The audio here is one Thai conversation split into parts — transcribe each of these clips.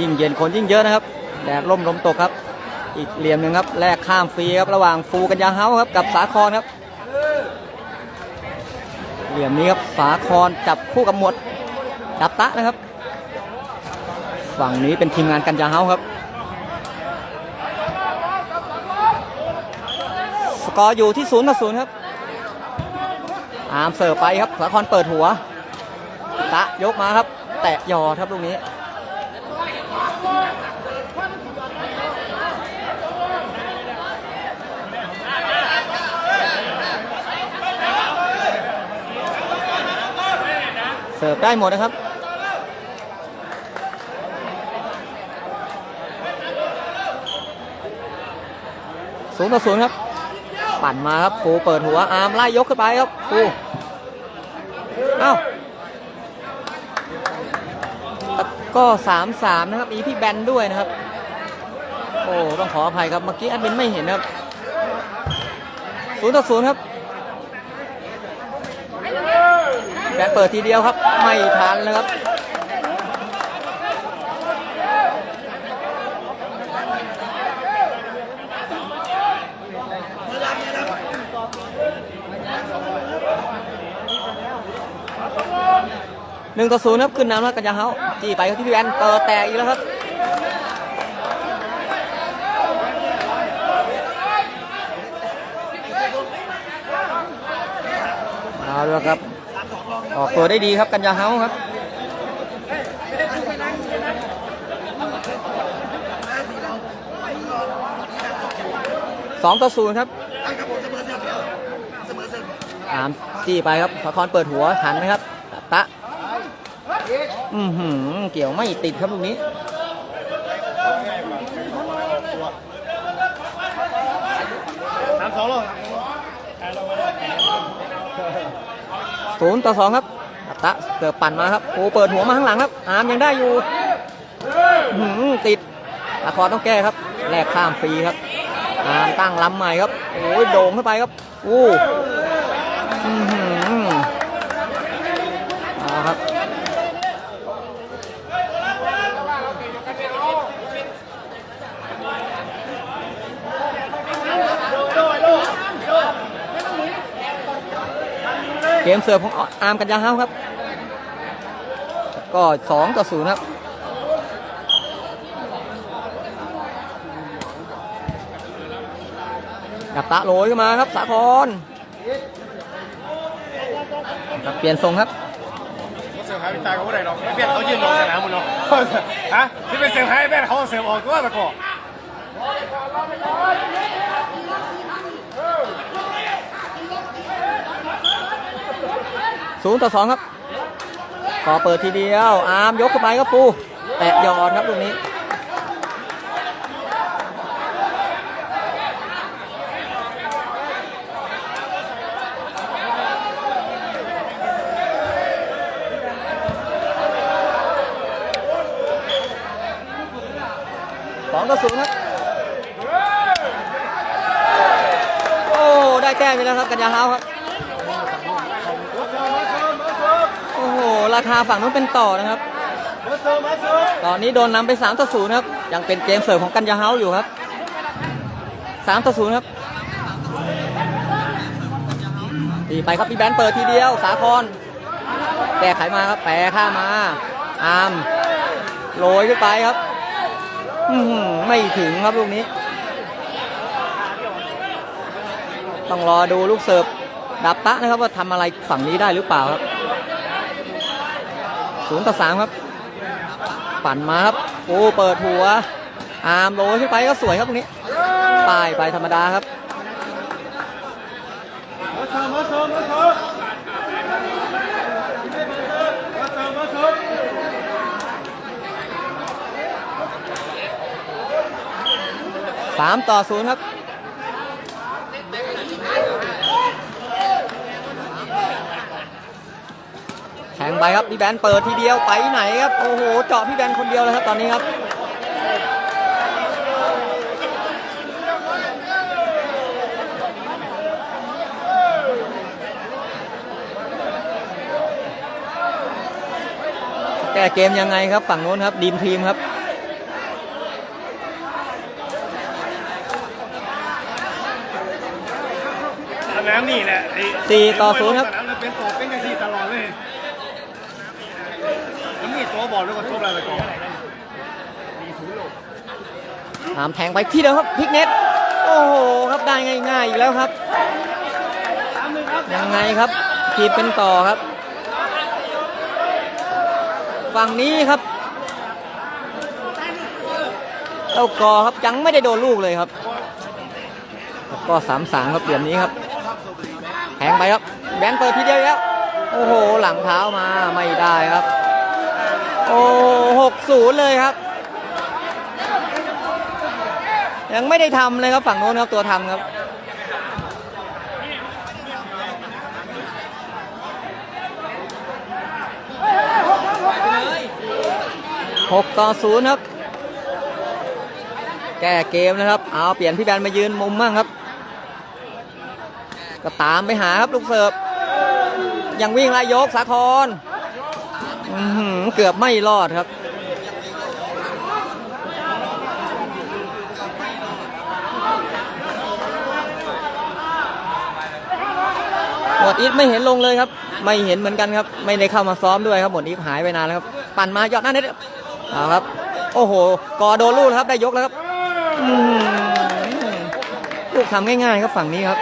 ยิ่งเย็นคนยิ่งเยอะนะครับแดดร่มลมตกครับ อีกเหลี่ยมหนึ่งครับแลกข้ามฟรีครับระหว่างฟูกัญญาเฮาครับกับสาครครับ เหลี่ยมนี้ครับสาครจับคู่กับหมวดดับตะนะครับ ฝั่งนี้เป็นทีมงานกัญญาเฮาครับสกอร์อยู่ที่ศูนย์ต่อศูนย์ครับอาร์มเสิร์ฟไปครับสาครเปิดหัว ตะยกมาครับ แตะยอครับลูกนี้ เสิร์ฟได้หมดนะครับศูนย์ต่อศูนย์ครับ ปั่นมาครับฟูเปิดหัวอาร์มไล่ยกขึ้นไปครับฟูเอ้าก็สามสามนะครับมีพี่แบนด้วยนะครับ โอ้ต้องขออภัยครับเมื่อกี้แอดมินไม่เห็นครับศูนย์ต่อศูนย์ครับ แบนเปิดทีเดียวครับ ไม่ทันเลยครับหนึ่งต่อศูนย์ครับ ขึ้นนำแล้วกันยาเฮาจี้ไปที่พี่แวนเปิดแตกอีกแล้วครับเอาละครับ ออกตัวได้ดีครับกันยาเฮาครับสองต่อศูนย์ครับตามจี้ไปครับสะครเปิดหัวหันนะครับตะอือหือเกี่ยวไม่ติดครับลูกนี้ สามสองหรอ ศูนย์ต่อสองครับตะเกือบปั่นมาครับโอ้เปิดหัวมาข้างหลังครับ อาร์มยังได้อยู่ติดอะคอต้องแก้ครับแลกข้ามฟรีครับ อาร์มตั้งล้ำใหม่ครับ โอ้ยโด่งเข้าไปครับ อู้อื้อหือเอาครับ เก มเสิร์ฟของอาร์มกันยาเฮาครับ ก็สองต่อศูนย์ครับกับตะโรยขึ้นมาครับสาครครับเปลี่ยนทรงครับเซอร์ไพรส์ตตายกับผู้ใดเนาะเบี้ยเขายืนลงสนามมึงเนาะฮะที่เป็นเซอร์ไพรส์แม่เขาเสิร์ฟออกตัวตะกอ ศูนย์ต่อสองครับก่อเปิดทีเดียว อาร์มยกเข้าไปครับฟูแตะยอดครับลูกนี้สองต่อศูนย์ครับ โอ้ ได้แต้มไปแล้วครับ กันยาเฮาครับ โอ้โห ราคาฝั่งนู้นเป็นต่อนะครับ ตอนนี้โดนนำไป3ต่อ0ครับ ยังเป็นเกมเสิร์ฟของกันยาเฮาอยู่ครับ3ต่อ0ครับตีไปครับพี่แบนเปิดทีเดียว สาครแก้ไขมาครับ แปรข้ามา อามโรยขึ้นไปครับอไม่ถึงครับลูกนี้ ต้องรอดูลูกเสิร์ฟดับตะนะครับว่าทำอะไรฝั่งนี้ได้หรือเปล่าครับ ศูนย์ต่อสามครับ ปั่นมาครับโอ้เปิดหัว อาร์มโรยขึ้นไปก็สวยครับตรงนี้ป้ายไปธรรมดาครับมาเสิร์ฟมาเสิร์ฟมามาเสิร์ฟมาสามต่อศูนย์ครับ งไปครับพี่แบนเปิดทีเดียวไปไหนครับโอ้โหเจาะพี่แบนคนเดียวเลยครับตอนนี้ครับแก้เกมยังไงครับฝั่งโน้นครับดีมทีมครับสนามนี่แหละสี่ต่อศูนย์ครับ วมีตัวบอลด้วยก็จบแล้วไปก่อนถามแทงไปที่เดิมครับพิกเน็ตโอ้โหครับได้ง่ายๆอีกแล้วครับยังไงครับทีเป็นต่อครับ ฝั่งนี้ครับเจ้ากอครับยังไม่ได้โดนลูกเลยครับแล้วก็สามสามครับเหลี่ยมนี้ครับแทงไปครับแบนเปิดทีเดียวอีกแล้วโอ้โหหลังเท้ามาไม่ได้ครับ โอ้หกศูนย์เลยครับ ยังไม่ได้ทำเลยครับฝั่งโน้นครับตัวทำครับหกต่อศูนย์ครับ แก้เกมนะครับ เอาเปลี่ยนพี่แบนมายืนมุมมั่งครับ ก็ตามไปหาครับลูกเสิร์ฟยังวิ่งไล่ยกสาคร อื้อหือเกือบไม่รอดครับ หมวดอีทไม่เห็นลงเลยครับ ไม่เห็นเหมือนกันครับ ไม่ได้เข้ามาซ้อมด้วยครับหมวดอีทหายไปนานแล้วครับ ปั่นมายอดหน้าเน็ตครับเอาครับ โอ้โหกอโดนลูกแล้วครับได้ยกแล้วครับอื้อหือลูกทำง่ายๆครับฝั่งนี้ครับ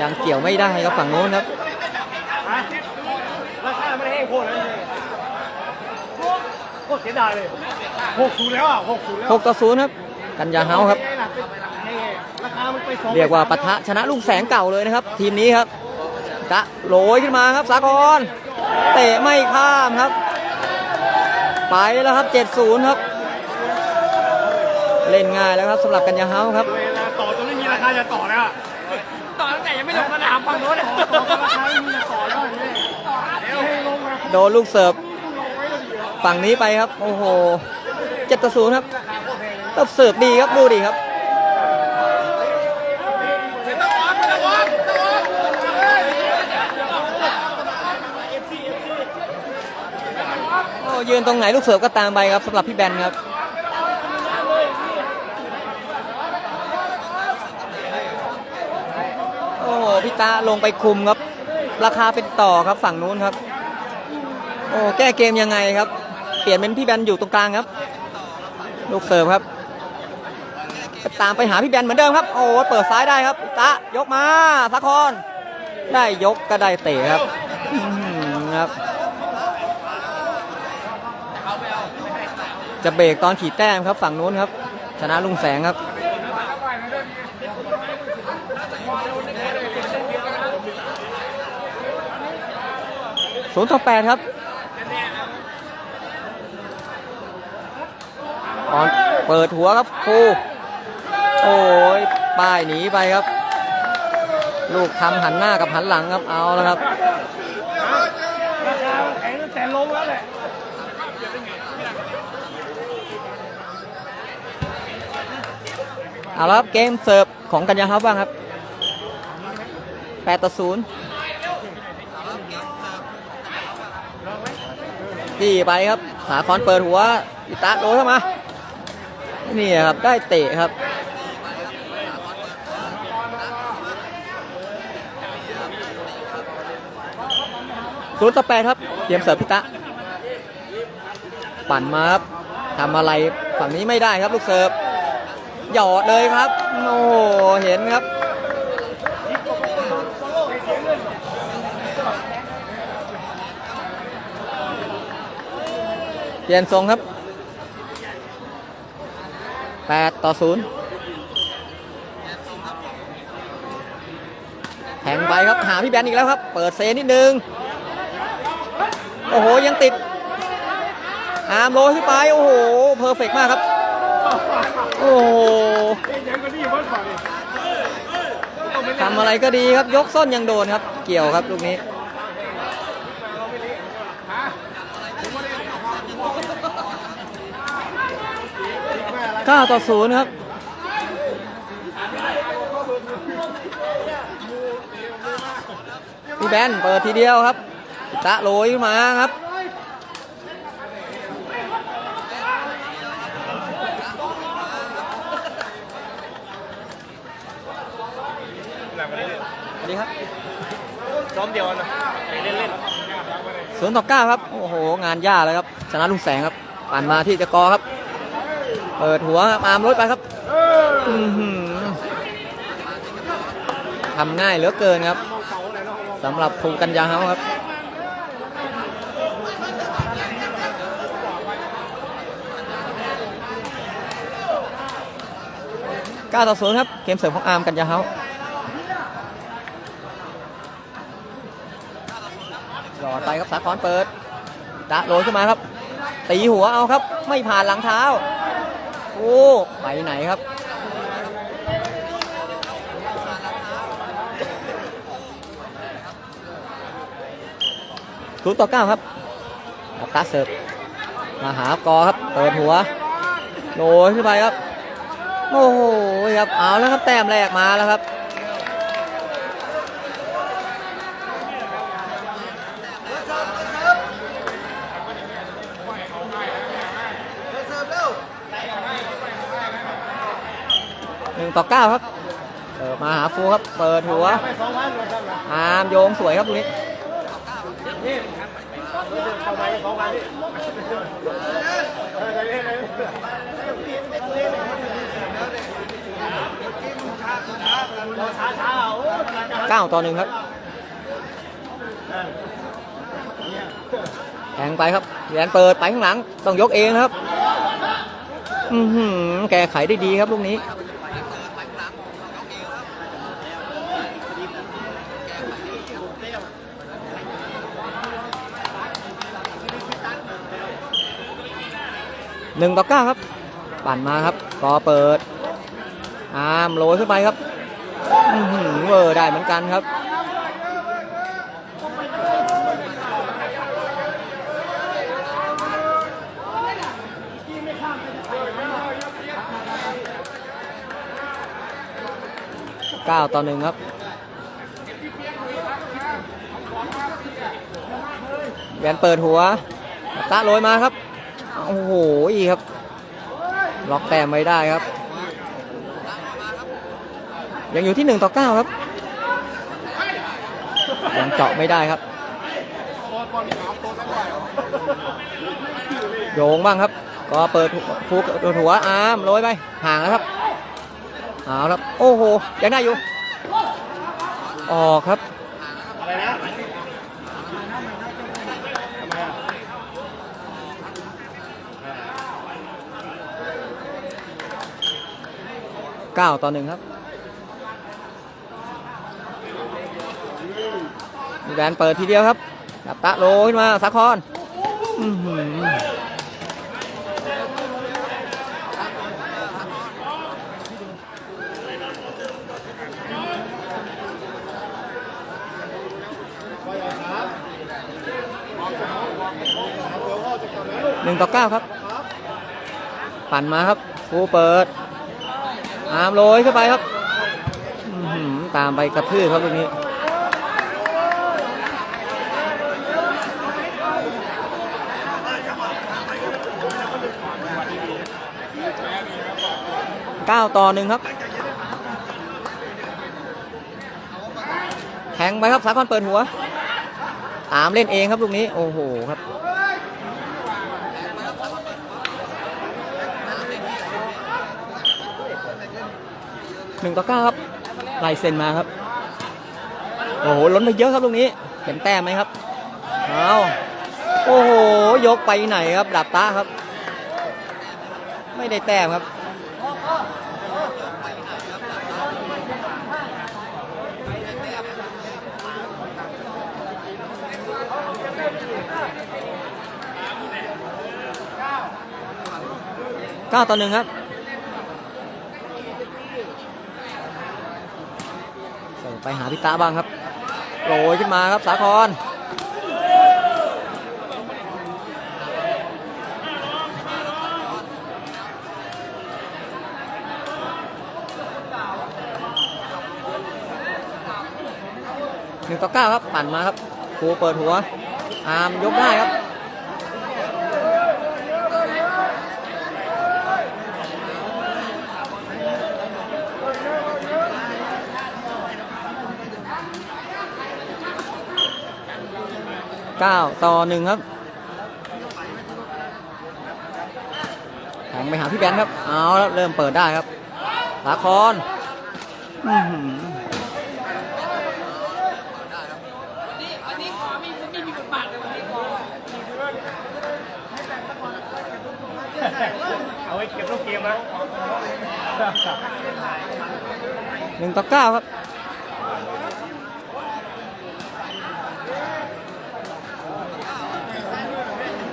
ยังเกี่ยวไม่ได้ครับฝั่งโน้นครับาไม่ได้ให้โคตรเลยโคตรเสียดายเลยหกศูนย์แล้วอะหกศูนย์แล้ว6ต่อ0ครับ กันยาเฮาครับ ราคามันไปสองเรียกว่าปะทะชนะลุงแสงเก่าเลยนะครับ ทีมนี้ครับกะโรยขึ้นมาครับ สากรเตะไม่ข้ามครับ ไปแล้วครับ 7-0 ครับ เล่นง่ายแล้วครับสำหรับกันยาเฮาครับ เวลาต่อจนไม่มีราคาจะต่อแล้วอะต่อตั้งแต่ยังไม่ลงสนามฝั่งโน้นต่อราคาไม่มี โดนลูกเสิร์ฟฝั่งนี้ไปครับ โอ้โห7ต่อ0ครับต้องเสิร์ฟดีครับดูดีครับโอ้ยืนตรงไหนลูกเสิร์ฟก็ตามไปครับสำหรับพี่แบนครับโอ้พี่ตาลงไปคุมครับ ราคาเป็นต่อครับฝั่งนู้นครับ อ้แก้เกมยังไงครับ เปลี่ยนเป็นพี่แบนอยู่ตรงกลางครับ ลูกเสิร์ฟครับ ตามไปหาพี่แบนเหมือนเดิมครับ โอ้เปิดซ้ายได้ครับตะยกมาสะคอนได้ยกก็ได้เตะครับครับ จะเบรกตอนขีดแต้มครับฝั่งนู้นครับ ชนะลุงแสงครับศูนย์ต่อแปดครับ ออนเปิดหัวครับครูโอ้ยป้ายหนีไปครับ ลูกทำหันหน้ากับหันหลังครับเอาแล้วครับแข็งแต่ลงแล้วแหละเอาละครับเกมเสิร์ฟของกัญญาครับบ้างครับ8ต่อ0ที่ไปครับสาคอนเปิดหัวอิตาโดนเข้ามา นี่ครับได้เตะครับศูนย์ต่อแปดครับเตรียมเสิร์ฟพิตะ ปั่นมาครับทำอะไรฝั่งนี้ไม่ได้ครับลูกเสิร์ฟหยอดเลยครับ โอ้โหเห็นครับเปลี่ยนทรงครับ 8 ต่อ 0 แทงไปครับ หาพี่แบนอีกแล้วครับ เปิดเซนิดนึง โอ้โห ยังติด อาร์มโรยขึ้นไป โอ้โห เพอร์เฟกมากครับ โอ้โหทำอะไรก็ดีครับ ยกส้นยังโดนครับ เกี่ยวครับลูกนี้ 9 ต่อ 0 ครับ พี่แบนเปิดทีเดียวครับ ตะโรยขึ้นมาครับดีครับซ้อมเดียวนะเล่นเล่นศูนย์ต่อเก้าครับ โอ้โห งานยากเลยครับ ชนะลุงแสงครับปั่นมาที่จะกอครับ เปิดหัวครับอามรถไปครับทำง่ายเหลือเกินครับสำหรับครูกัญญาเฮาครับ9ต่อ0ครับ เกมเสริมของอาร์มกัญญาเฮาหยอดไปครับสาครเปิดดะโรยขึ้นมาครับ ตีหัวเอาครับ ไม่ผ่านหลังเท้า โอ้ไปไหนครับถูกต่อเก้าครับอัตาเสิร์ฟมาหากอครับ เปิดหัวโอยขึ้นไปครับ โอ้โหครับ เอาแล้วครับ แต้มแรกมาแล้วครับ ต่อเก้าครับเปิดมาหาฟูครับ เปิดหัวอามโยงสวยครับตรงนี้เก้าต่อหนึ่งครับแทงไปครับเรียญเปิดไปข้างหลัง ต้องยกเองนะครับ อืแก้ไขได้ดีครับลูกนี้ หนึ่งต่อเก้าครับ ปั่นมาครับกอเปิด อามโรยขึ้นไปครับอื้ออเวอร์ได้เหมือนกันครับเก้าต่อหนึ่งครับแหวนเปิดหัวตะโรยมาครับ อ้โหครับ ล็อกแต้มไว้ได้ครับ ยังอยู่ที่1ต่อ9ครับ ยังเจาะไม่ได้ครับ โยงบ้างครับ ก็เปิดฟูกดหัวอาร์มโรยไป ห่างแล้วครับเอาครับ โอ้โห ยังได้อยู่ ออกครับ อะไรนะ 9 ต่อ1ครับมีแบนเปิดทีเดียวครับกับตะโรยขึ้นมาสาคอื้อหือหนึ่งต่อเก้าครับ ปั่นมาครับฟูเปิด อามโรยเข้าไปครับตามไปกระทืบครับตรงนี้เก้าต่อหนึ่งครับแทงไปครับสาคอนเปิดหัว ตามเล่นเองครับลูกนี้ โอ้โหครับ หนึ่งต่อเก้าครับลายเซ็นมาครับ โอ้โหล้นไปเยอะครับลูกนี้เห็นแต้มไหมครับเอาโอ้โห ยกไปไหนครับดับตาครับ ไม่ได้แต้มครับเก้าต่อหนึ่งครับ ส่ง ไปหาพิตาบ้างครับโรยขึ้นมาครับสาครหนึ่งต่อเก้าครับ ปั่นมาครับครูเปิดหัว อาร์มยกได้ครับ เก้าต่อหนึ่งครับแทงไปหาพี่แบนครับ เอาแล้วเริ่มเปิดได้ครับสาครอื้อหือเอาไว้เก็บลูกเกมนะหนึ่งต่อเก้าครับ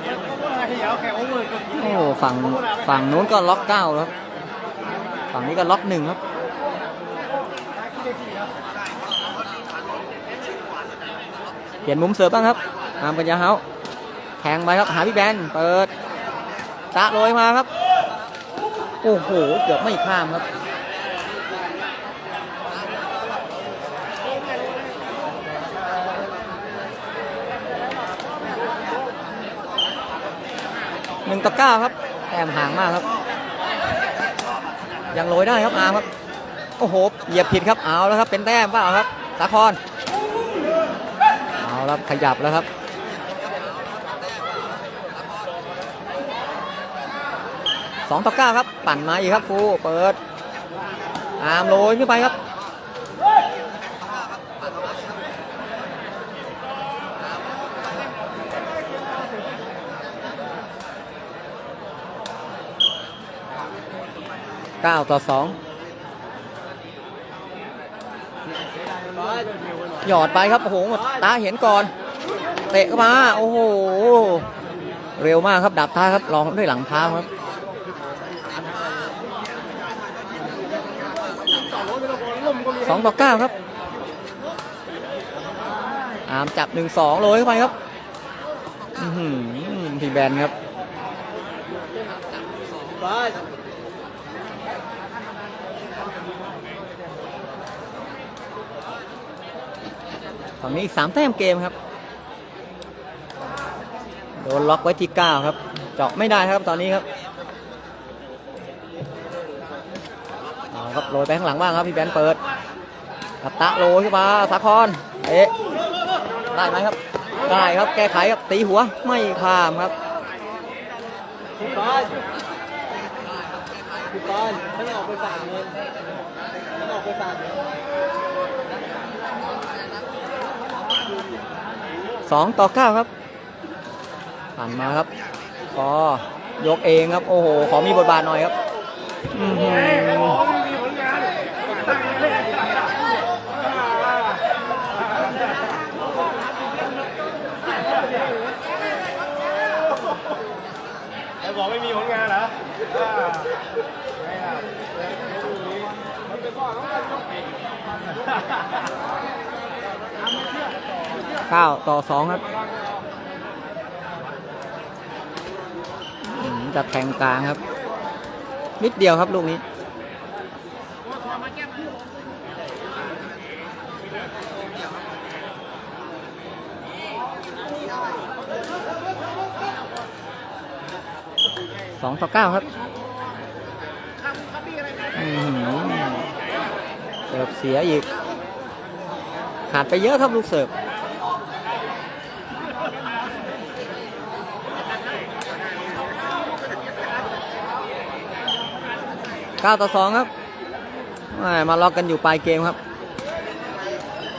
เดี๋ยวแค่โอเวอร์ก็กิน โอ้ฝั่งฝั่งนู้นก็ล็อกเก้าครับ ฝั่งนี้ก็ล็อกหนึ่งครับเปลี่ยนมุมเสิร์ฟบ้างครับตามปัญญาเฮาแทงไปครับหาพี่แบนเปิดตะโรยมาครับ โอ้โห เกือบไม่ข้ามครับ นึ่งต่อเก้าครับแต้มห่างมากครับ ยังโรยได้ครับอาครับโอ้โหเหยียบผิดครับเอาแล้วครับเป็นแต้มเปล่าครับสาครเอาแล้วขยับแล้วครับสองต่อเก้าครับ ปั่นมาอีกครับฟูเปิดอามโรยขึ้นไปครับ เก้าต่อสองหยอดไปครับ โอ้โหตาเห็นก่อน เตะเข้ามา โอ้โห เร็วมากครับดับท้าครับลองด้วยหลังเท้าครับสองต่อเก้าครับ อามจับหนึ่งสองโรยเข้าไปครับอื้อหือพี่แบนครับ ฝั่งนี้อีกสามแต้มเกมครับ โดนล็อกไว้ที่9ครับ เจาะไม่ได้ครับตอนนี้ครับเอาครับโรยไปข้างหลังบ้างครับพี่แบนเปิดกัตตะโรยขึ้นมาสาครเอ๊ะได้ไหมครับได้ครับแก้ไขครับตีหัวไม่ข้ามครับพี่บอลพี่บอลฉันออกไปฝากเงินฉันออกไปฝากเงิน สองต่อเก้าครับผ่านมาครับพอยกเองครับ โอ้โห ขอมีบทบาทหน่อยครับอื้อหือไอ้บอกไม่มีผลงานเหรอ เก้าต่อสองครับจะแทงกลางครับ นิดเดียวครับลูกนี้สองต่อเก้าครับอื้อหือเสิร์ฟเสียอีก ขาดไปเยอะครับลูกเสิร์ฟ 9ต่อ2ครับม่มาล็อกกันอยู่ปลายเกมครับ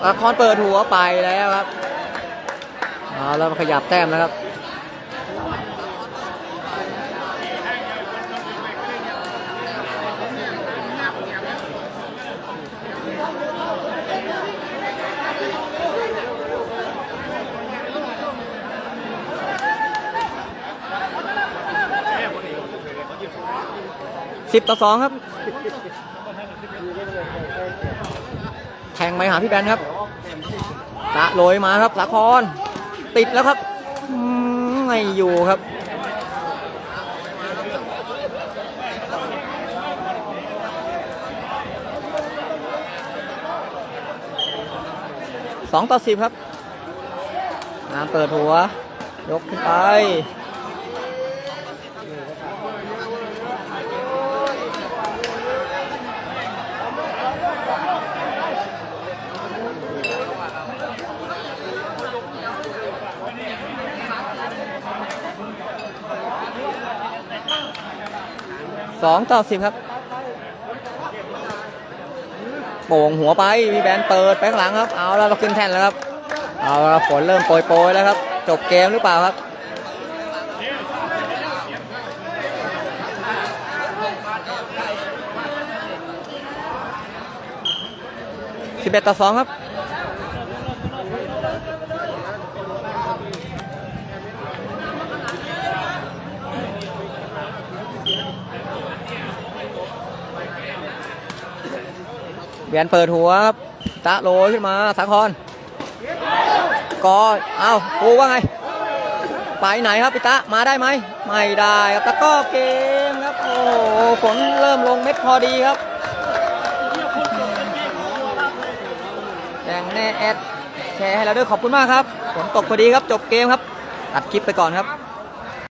ละครเปิดหัวไปแล้วครับเอาแล้วขยับแต้มนะครับ สิบต่อสองครับ แทงไปหาพี่แบนครับตะโรยมาครับสาคร ติดแล้วครับไม่อยู่ครับสองต่อสิบครับน้ำเปิดหัว ยกขึ้นไป สองต่อสิบครับ โป่งหัวไปพี่แบนเปิดไปข้างหลังครับ เอาแล้วเราขึ้นแท่นแล้วครับ เอาละฝนเริ่มโปรยๆแล้วครับ จบเกมหรือเปล่าครับสิบเอ็ดต่อสองครับ เบียนเปิดหัวครับตะโรยขึ้นมาสาครกอเอาฟูว่าไง ไปไหนครับพี่ตะมาได้ไหมไม่ได้ครับตะก้อเกมครับโอ้ฝนเริ่มลงเม็ดพอดีครับแดงแน่แอดแชร์ให้เราด้วยขอบคุณมากครับฝนตกพอดีครับจบเกมครับตัดคลิปไปก่อนครับ